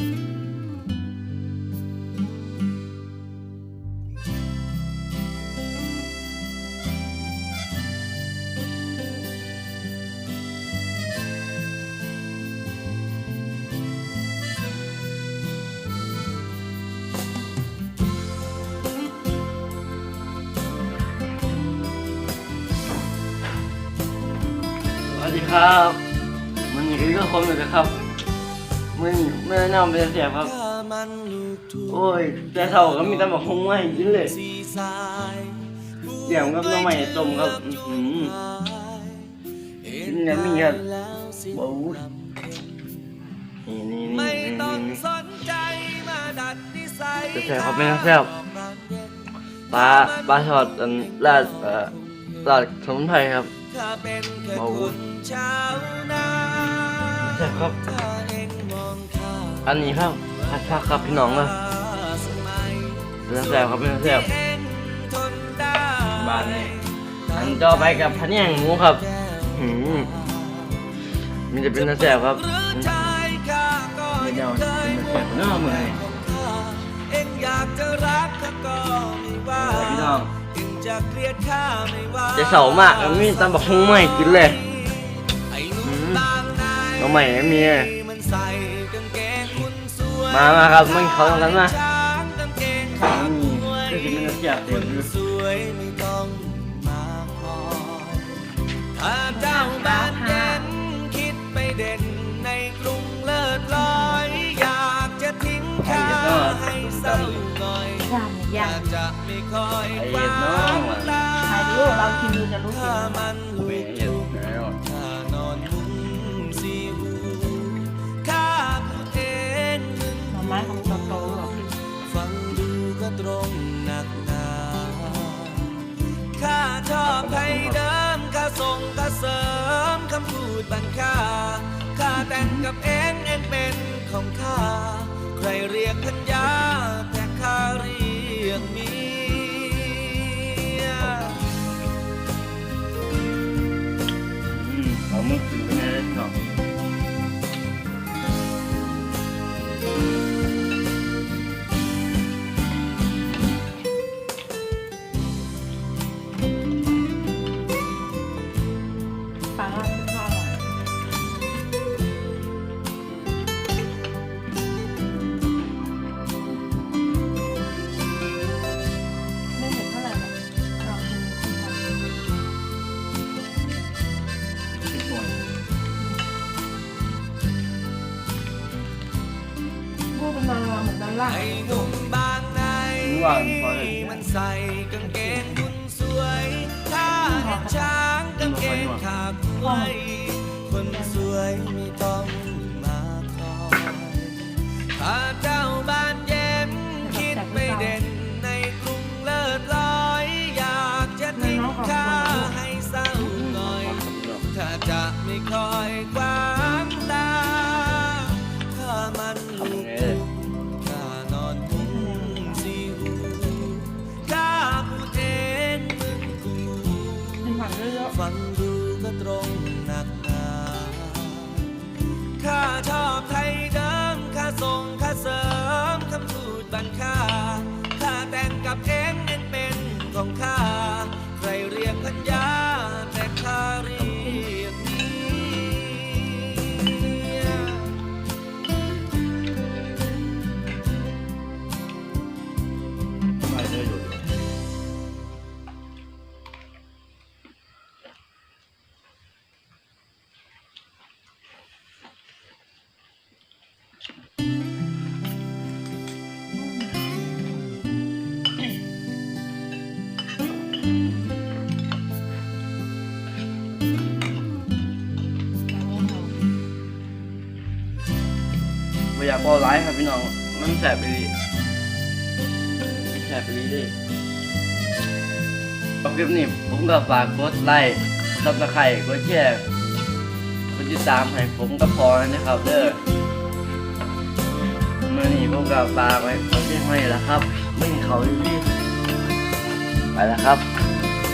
สวัสดีครับมันมีเรื่องคนเลยนะครับ มันเมื่อน้ำเป็นเสียบครับ โอ้ย แต่เท่าก็มีแต่บอกคงไม่กินเลยเสียงกับน้องใหม่ต้มครับอื้อหือกินแล้วมีครับบู๊นี่นี่นี่ไม่นี่ต้องนี่สนใจมาดัดนิสัยจะแซ่บครับไม่ต้องแซ่บปลาปลาทอดอันราดเอ่อราดสมุนไพรครับถ้าเป็นแค่เบาคนชาวนาแซ่บครับ อันนี้ครับผัดผักครับพี่น้องครับสมัยไม่ต้องแซ่บครับไม่ต้องแซ่บเองทนได้บ้านนี้อันต่อไปกับพันแยงหมูครับหืมมันจะเป็นน้ำแซ่บครับหรือชายข้าก็ไม่ยัเจ้างเคเป็นยน้ำแซ่บเนาะมือนี้เองอยากจะรักข้าก็ไม่ว่าพี่น้องเองจะเกลียดข้าไม่ว่าจะเสามากแล้วมีตำบักหุ่งไม่กินเลยไอ้ห มามาครับมันเขาทำกันมาช้างกางเกงขาอืมมวยก็จะเป็นน้ำแซ่บเต็มอยู่สวยไม่ต้องมาคอยถ้าเจ้าบ้านเด่นคิดไปเด่นในกรุงเลิศลอย อยากจะทิ้งข้าให้เศร้าหน่อยย่างเนี่ยอยากจะไม่คอยไอ้ควาน้องมอะตาใครรู้เรากินดูจะรู้สึถ้ากมันลุไม่ก เสริมคำพูดบังค่าข้าแต่งกับเองเองเป็นของข้า ใครเรียกพัญญา เป็นนางรำเหมือนนางล่าไอ้หนุ่มบางในมันใส่กางเกงบุญสวยถ้าเห็นช้างกางเกงขาดไว้คนสวยไม่ต้องมาคอย ผัก อยากพอร้ายครับพี่น้องมันแสบไปดีแสบไปดีดิคลิปนี้ผมก็ฝากกดไลค์ซับสไครต์กดแชร์กดติดตามให้ผมก็พอนะครับเด้อเมื่อนี้ผมก็ฝากไว้ขอเพียงไว้ล้วครับ ไม่ให้เขาดีไปแล้วครับ